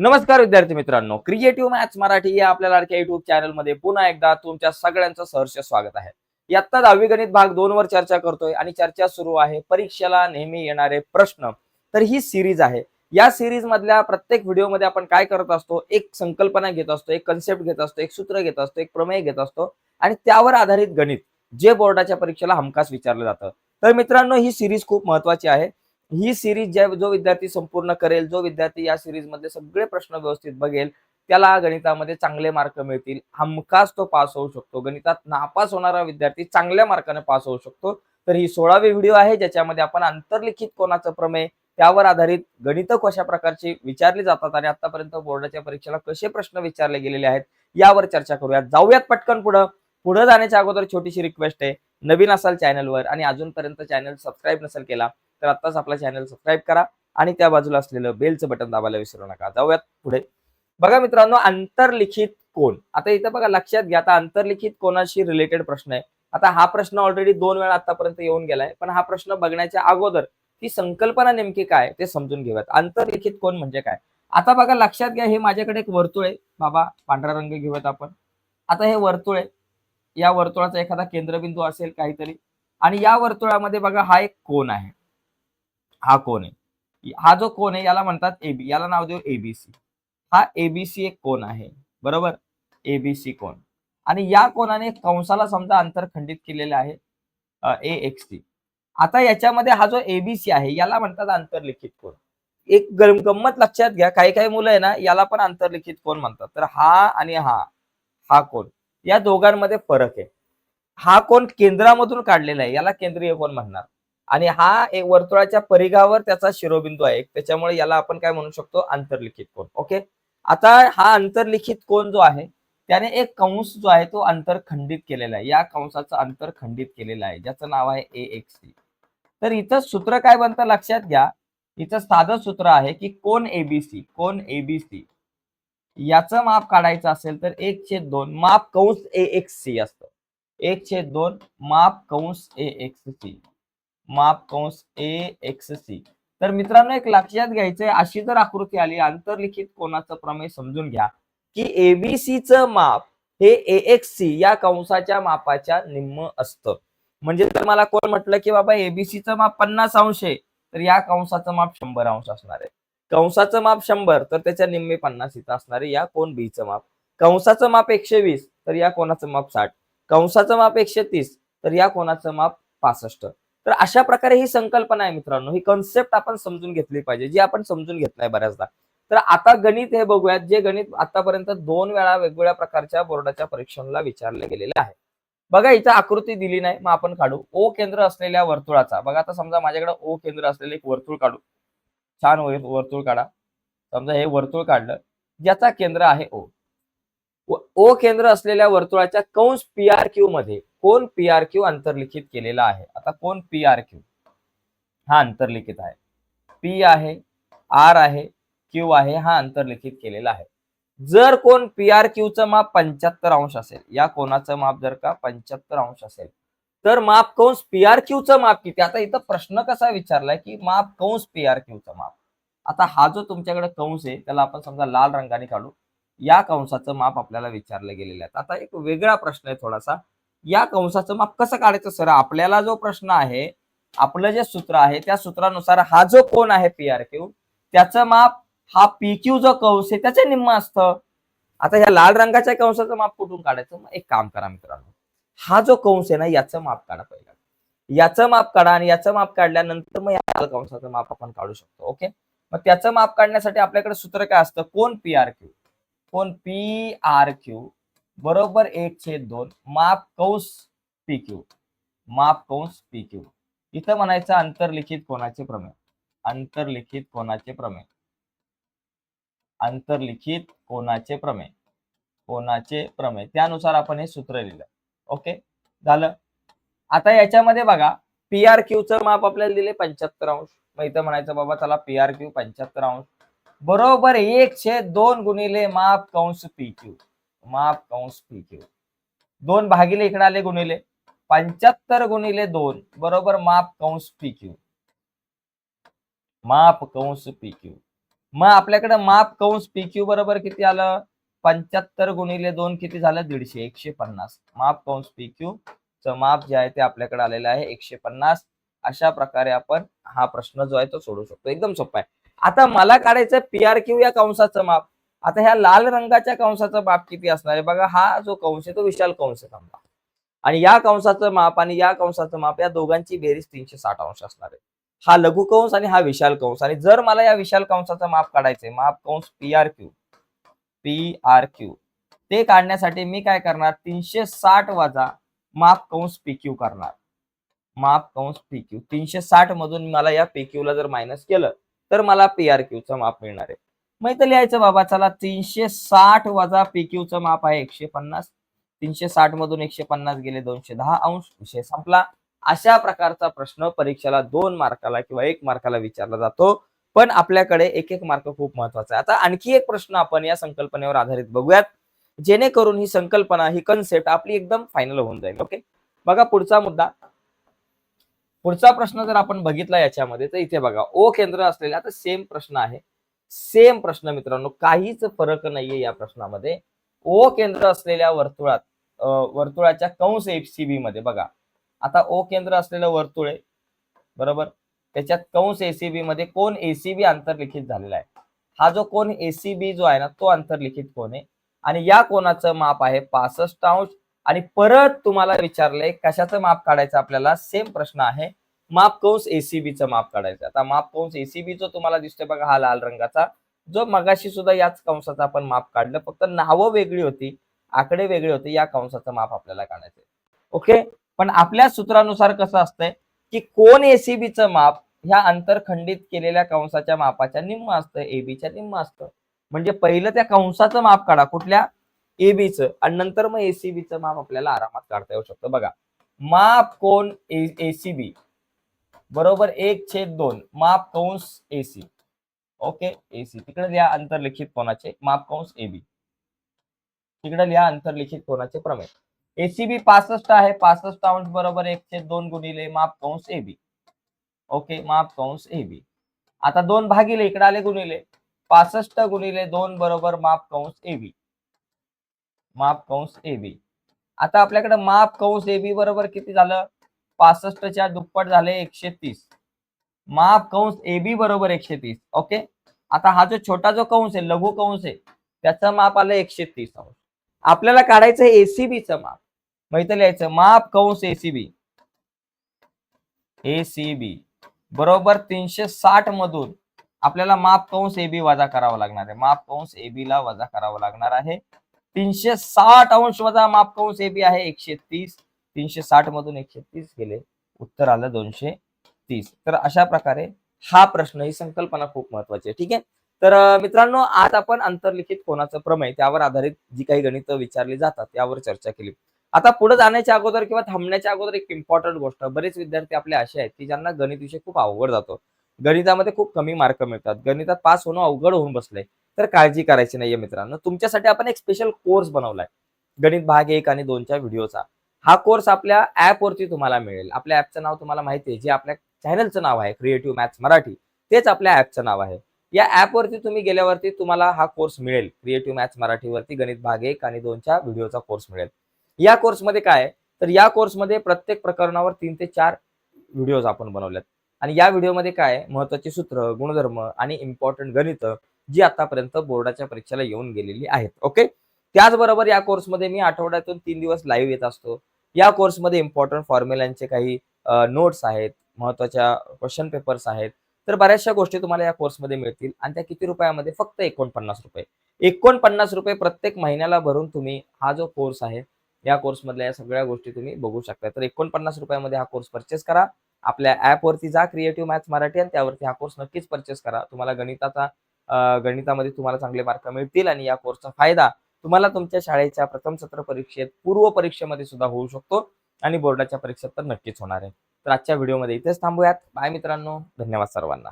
नमस्कार विद्यार्थी मित्रांनो क्रिएटिव्ह मॅथ्स मराठी या आपल्या लाडक्या युट्यूब चॅनलमध्ये पुन्हा एकदा तुमच्या सगळ्यांचं सहर्ष स्वागत आहे. इयत्ता दहावी गणित भाग दोन वर चर्चा करतोय आणि चर्चा सुरू आहे परीक्षेला नेहमी येणारे प्रश्न. तर ही सिरीज आहे. या सिरीज मधल्या प्रत्येक व्हिडिओमध्ये आपण काय करत असतो? एक संकल्पना घेत असतो एक कन्सेप्ट घेत असतो एक सूत्र घेत असतो एक प्रमेय घेत असतो आणि त्यावर आधारित गणित जे बोर्डाच्या परीक्षेला हमखास विचारलं जातं. तर मित्रांनो ही सिरीज खूप महत्वाची आहे. ही सिरीज ज्या जो विद्यार्थी संपूर्ण करेल जो विद्यार्थी या सिरीज मधले सगळे प्रश्न व्यवस्थित बघेल त्याला गणितामध्ये चांगले मार्क मिळतील. हमखास तो पास होऊ शकतो. गणितात नापास होणारा विद्यार्थी चांगल्या मार्काने पास होऊ शकतो. तर ही सोळावी व्हिडिओ आहे ज्याच्यामध्ये आपण आंतरलिखित कोणाचं प्रमेय त्यावर आधारित गणित कशा प्रकारची विचारली जातात आणि आतापर्यंत बोर्डाच्या परीक्षेला कसे प्रश्न विचारले गेलेले आहेत यावर चर्चा करूयात. जाऊयात पटकन पुढं. पुढे जाण्याच्या अगोदर छोटीशी रिक्वेस्ट आहे. नवीन असाल चॅनलवर आणि अजूनपर्यंत चॅनल सबस्क्राईब नसेल केला तर आत्ताच आपला चॅनल सबस्क्राईब करा आणि त्या बाजूला असलेलं बेलचं बटन दाबायला विसरू नका. जाऊयात पुढे. बघा मित्रांनो आंतरलिखित कोण? आता इथं बघा लक्षात घ्या. आता आंतरलिखित कोणाशी रिलेटेड प्रश्न आहे? आता हा प्रश्न ऑलरेडी दोन वेळा आतापर्यंत येऊन गेलाय पण हा प्रश्न बघण्याच्या अगोदर ती संकल्पना नेमकी काय ते समजून घेऊयात. आंतरलिखित कोण म्हणजे काय? आता बघा लक्षात घ्या हे माझ्याकडे एक वर्तुळ आहे. बाबा पांढरा रंग घेऊयात आपण. आता हे वर्तुळ आहे. या वर्तुळाचा एखादा केंद्रबिंदू असेल काहीतरी. आणि या वर्तुळामध्ये बघा हा एक कोण आहे. हा कोण आहे? हा जो कोण आहे याला म्हणतात एबी याला नाव देऊ एबीसी हा एबीसी एक कोण आहे बरोबर? एबीसी कोण आणि या कोणाने कंसाला समजा अंतर खंडित केलेले आहे ए एक्स टी आता याच्यामध्ये हा जो एबीसी आहे याला म्हणतात आंतरलिखित कोण एक गंमत लक्षात घ्या काही काही मुलं आहे ना याला पण आंतरलिखित कोण म्हणतात. तर हा आणि हा हा कोण या दोघांमध्ये फरक आहे. हा कोण केंद्रामधून काढलेला आहे याला केंद्रीय कोण म्हणणार. आणि हा एक वर्तुळाच्या परिघावर त्याचा शिरोबिंदू आहे. त्याच्यामुळे याला आपण काय म्हणू शकतो? आंतरलिखित कोण ओके? आता हा आंतरलिखित कोण जो आहे त्याने एक कंस जो आहे तो अंतर खंडित केलेला आहे. या कंसाचं अंतर खंडित केलेलं आहे. ज्याचं नाव आहे ए एक्स सी. तर इथं सूत्र काय बनतं? लक्षात घ्या. इथं साधं सूत्र आहे की कोण एबीसी कोण एबीसी याचं माप काढायचं असेल तर एक छेद दोन माप कंस ए एक्स सी असतं. एक छेद दोन माप कंस ए एक्स सी. माप कंस ए एक्स सी तर मित्रांनो एक लक्षात घ्यायचंय अशी जर आकृती आली आंतरलिखित कोणाचं प्रमेय समजून घ्या की एबीसीचं माप हे ए एक्स सी या कंसाच्या मापाच्या निम्म असतं. म्हणजे जर मला कोण म्हटलं की बाबा एबीसीचं माप पन्नास अंश आहे तर या कंसाचं माप शंभर अंश असणार आहे. कंसाचं माप शंभर तर त्याच्या निम्मे पन्नास इथं असणार आहे या कोण बीचं माप. कंसाचं माप एकशे वीस तर या कोणाचं माप साठ. कंसाचं माप एकशे तीस तर या कोणाचं माप पासष्ट. तर अशा प्रकारे ही संकल्पना आहे मित्रांनो. ही कन्सेप्ट आपण समजून घेतली पाहिजे जी आपण समजून घेत नाही बऱ्याचदा. तर आता गणित हे बघूयात जे गणित आतापर्यंत दोन वेळा वेगवेगळ्या प्रकारच्या बोर्डाच्या परीक्षांना विचारले गेलेले आहे. बघा इथं आकृती दिली नाही मग आपण काढू. ओ केंद्र असलेल्या वर्तुळाचा. बघा आता समजा माझ्याकडे ओ केंद्र असलेले एक वर्तुळ काढू. छान वर्तुळ काढा. समजा हे वर्तुळ काढलं. ज्याचा केंद्र आहे ओ. ओ केंद्र असलेल्या वर्तुळाच्या कंस पी आर क्यू मध्ये कोण पी आर क्यू अंतर्लिखित केलेला आहे? आता कोण पी आर क्यू हा अंतर्लिखित आहे. पी आहे आर आहे क्यू आहे हा अंतर्लिखित केलेला आहे. जर कोण पी आर क्यूचं माप पंच्याहत्तर अंश असेल या कोणाचं माप जर का पंच्याहत्तर अंश असेल तर माप कंस पी आर क्यूचं माप किती? आता इथं प्रश्न कसा विचारलाय की माप कंस पी आर क्यूचं माप. आता हा जो तुमच्याकडे कंस आहे त्याला आपण समजा लाल रंगाने काढू. या कंसाचं माप आपल्याला विचारलं गेलेलं आहे. आता एक वेगळा प्रश्न आहे थोडासा. या कंसाचं माप कसं काढायचं सर? आपल्याला जो प्रश्न आहे आपलं जे सूत्र आहे त्या सूत्रानुसार हा जो कोण आहे पी आर क्यू त्याचं माप हा पी क्यू जो कंस आहे त्याच्या निम्म असतं. आता ह्या लाल रंगाच्या कंसाचं माप कुठून काढायचं? मग एक काम करा मित्रांनो. हा जो कंस आहे ना याचं माप काढा पहिला. याचं माप काढा आणि याचं माप काढल्यानंतर मग या कंसाचं माप आपण काढू शकतो ओके? मग त्याचं माप काढण्यासाठी आपल्याकडे सूत्र काय असतं? कोण पी आर क्यू कोण पी आर क्यू बरोबर एक छेद दोन माप कंस पी क्यू माप कंस पी क्यू इथं म्हणायचं अंतर्लिखित कोणाचे प्रमेय. अंतर्लिखित कोणाचे प्रमेय. अंतर्लिखित कोणाचे प्रमेय. कोणाचे प्रमेय. त्यानुसार आपण हे सूत्र लिहिलं. ओके? झालं? आता याच्यामध्ये बघा पी आर क्यूचं माप आपल्याला दिले पंच्याहत्तर अंश. मग इथं म्हणायचं बाबा चला पी आर क्यू पंच्याहत्तर अंश. बरोबर एक छेद दोन गुणिले माप कंस पी क्यू माप कंस पी क्यू. दोन भागिले इकडे आले गुणिले. पंच्याहत्तर गुणिले दोन बरोबर माप कंस पी क्यू. माप कंस पी क्यू. मग आपल्याकडे माप कंस पी क्यू बरोबर किती आलं? पंच्याहत्तर गुणिले दोन किती झालं? दीडशे एकशे पन्नास. माप कंस पी क्यू. च माप जे आहे ते आपल्याकडे आलेलं आहे एकशे पन्नास. अशा प्रकारे आपण हा प्रश्न जो आहे तो सोडू शकतो. एकदम सोपा आहे. आता मला काढायचं पी आर क्यू या कंसाचं माप. आता ह्या लाल रंगाच्या कंसाचा माप किती असणार आहे? बघा हा जो कंस आहे तो विशाल कंस आहे आणि या कंसाचं माप आणि या कंसाचं माप या दोघांची बेरीज तीनशे साठ अंश असणार आहे. हा लघु कंस आणि हा विशाल कंस. आणि जर मला या विशाल कंसाचं माप काढायचंय माप कंस P R Q P R Q ते काढण्यासाठी मी काय करणार? तीनशे साठ वजा माप कंस पी क्यू करणार. माप कंस पी क्यू तीनशे साठ मधून मला या पी क्यू ला जर मायनस केलं तर मला पी आर क्यू चं माप मिळणार आहे. मग इथं लिहायचं बाबा चला तीनशे साठ वजा पीक्यूचं माप आहे एकशे पन्नास तीनशे साठ मधून एकशे पन्नास गेले दोनशे दहा अंश. विषय संपला. अशा प्रकारचा प्रश्न परीक्षेला दोन मार्काला किंवा एक मार्काला विचारला जातो. पण आपल्याकडे एक एक मार्क खूप महत्त्वाचा आहे आता आणखी एक प्रश्न आपण या संकल्पनेवर आधारित बघूयात. जेणेकरून ही संकल्पना ही कन्सेप्ट आपली एकदम फायनल होऊन जाईल. ओके बघा पुढचा मुद्दा. पुढचा प्रश्न जर आपण बघितला याच्यामध्ये तर इथे बघा. ओ केंद्र असलेला आता सेम प्रश्न आहे. सेम प्रश्न मित्रांनो काहीच फरक नाहीये या प्रश्नामध्ये. ओ केंद्र असलेल्या वर्तुळात वर्तुळाच्या कंस एसीबी मध्ये बघा. आता ओ केंद्र असलेलं वर्तुळ आहे बरोबर? त्याच्यात कंस एसीबी मध्ये कोण एसीबी अंतर्लिखित झालेला आहे? हा जो कोण एसीबी जो आहे ना तो अंतर्लिखित कोण आहे? आणि या कोणाचं माप आहे पासष्ट अंश? आणि परत तुम्हाला विचारलंय कशाचं माप काढायचं आपल्याला? सेम प्रश्न आहे. माप कंस एसीबीचं माप काढायचं. आता माप कंस एसीबी जो तुम्हाला दिसतोय बघा हा लाल रंगाचा. जो मगाशी सुद्धा याच कंसाचा आपण माप काढलं. फक्त नावं वेगळी होती आकडे वेगळे होते या कंसाचं माप आपल्याला काढायचं ओके पण आपल्या सूत्रानुसार कसं असतंय की कोण एसीबीचं माप ह्या अंतरखंडित केलेल्या कंसाच्या मापाच्या निम्म असतं एबीच्या निम्म असतं. म्हणजे पहिलं त्या कंसाचं माप काढा कुठल्या? एबीचं आणि नंतर मग एसीबीचं माप आपल्याला आरामात काढता येऊ शकतं. बघा माप कोण एसीबी बरोबर एक छेद दोन. माप कंस एसी ओके एसी तिकडे लिहा अंतर्लिखित कोणाचे? माप कंस एबी तिकडे लिहा अंतर्लिखित कोणाचे प्रमेय. एसीबी पासष्ट आहे. पासष्ट अंश बरोबर एक छेद दोन गुणिले माप कंस एबी ओके माप कंस एबी आता दोन भागिले इकडे आले गुणिले. पासष्ट गुणिले दोन बरोबर माप कंस एबी माप कंस एबी आता आपल्याकडे माप कंस एबी बरोबर किती झालं? पासष्टच्या दुप्पट झाले एकशे तीस माप कंस एबी बरोबर एकशे तीस ओके? आता हा जो छोटा जो कंस आहे लघु कंस आहे त्याचं माप आलं एकशे तीस अंश आपल्याला काढायचं एसीबीचं माप. माहिती लिहायचं माप कंस एसीबी एसीबी बरोबर तीनशे साठ मधून आपल्याला माप कंस एबी वजा करावा लागणार आहे. माप कंस एबी ला वजा करावं लागणार आहे. तीनशे साठ अंश वजा माप कंस एबी आहे एकशे तीस तीनशे साठ मधून एकशे तीस गेले. उत्तर आलं दोनशे तीस. तर अशा प्रकारे हा प्रश्न ही संकल्पना खूप महत्वाची आहे. ठीक आहे? तर मित्रांनो आज आपण अंतर्लिखित कोणाचं प्रमेय त्यावर आधारित जी काही गणित विचारली जातात त्यावर चर्चा केली. आता पुढे जाण्याच्या अगोदर किंवा थांबण्याच्या अगोदर एक इम्पॉर्टंट गोष्ट बरेच विद्यार्थी आपले असे आहेत की ज्यांना गणित विषय खूप अवघड जातो. गणितामध्ये खूप कमी मार्क मिळतात. गणितात पास होणं अवघड होऊन बसलंय. तर काळजी करायची नाहीये मित्रांनो. तुमच्यासाठी आपण एक स्पेशल कोर्स बनवलाय. गणित भाग एक आणि दोनच्या व्हिडिओचा हा कोर्स आपल्या ऍपवरती तुम्हाला मिळेल. आपल्या ऍपचं नाव तुम्हाला माहिती आहे. जे आपल्या चॅनलचं नाव आहे क्रिएटिव्ह मॅथ्स मराठी तेच आपल्या ऍपचं नाव आहे. या ऍपवरती तुम्ही गेल्यावरती तुम्हाला हा कोर्स मिळेल. क्रिएटिव्ह मॅथ्स मराठीवरती गणित भाग एक आणि दोनच्या व्हिडिओचा कोर्स मिळेल. या कोर्समध्ये काय आहे? तर या कोर्समध्ये प्रत्येक प्रकरणावर तीन ते चार व्हिडिओज आपण बनवल्यात. आणि या व्हिडिओमध्ये काय आहे? महत्वाची सूत्र गुणधर्म आणि इम्पॉर्टंट गणित जी आतापर्यंत बोर्डाच्या परीक्षेला येऊन गेलेली आहेत. ओके त्याचबरोबर या कोर्समध्ये मी आठवड्यातून तीन दिवस लाईव्ह येत असतो. या कोर्समध्ये इम्पॉर्टंट फॉर्म्युलांचे काही नोट्स आहेत महत्त्वाच्या क्वेश्चन पेपर्स आहेत. तर बऱ्याचशा गोष्टी तुम्हाला या कोर्समध्ये मिळतील आणि त्या किती रुपयामध्ये? फक्त एकोणपन्नास रुपये. एकोणपन्नास रुपये प्रत्येक महिन्याला भरून तुम्ही हा जो कोर्स आहे या कोर्समधल्या या सगळ्या गोष्टी तुम्ही बघू शकता. तर एकोणपन्नास रुपयामध्ये हा कोर्स परचेस करा. आपल्या ॲपवरती जा क्रिएटिव्ह मॅथ्स मराठी आणि त्यावरती हा कोर्स नक्कीच परचेस करा. तुम्हाला गणिताचा गणितामध्ये तुम्हाला चांगले मार्क मिळतील आणि या कोर्सचा फायदा तुम्हाला तुमच्या शाळेच्या प्रथम सत्र परीक्षेत पूर्व परीक्षेमध्ये सुद्धा होऊ शकतो आणि बोर्डाच्या परीक्षेत तर नक्कीच होणार आहे. तर आजच्या व्हिडिओमध्ये इथेच थांबूयात. बाय मित्रांनो. धन्यवाद सर्वांना.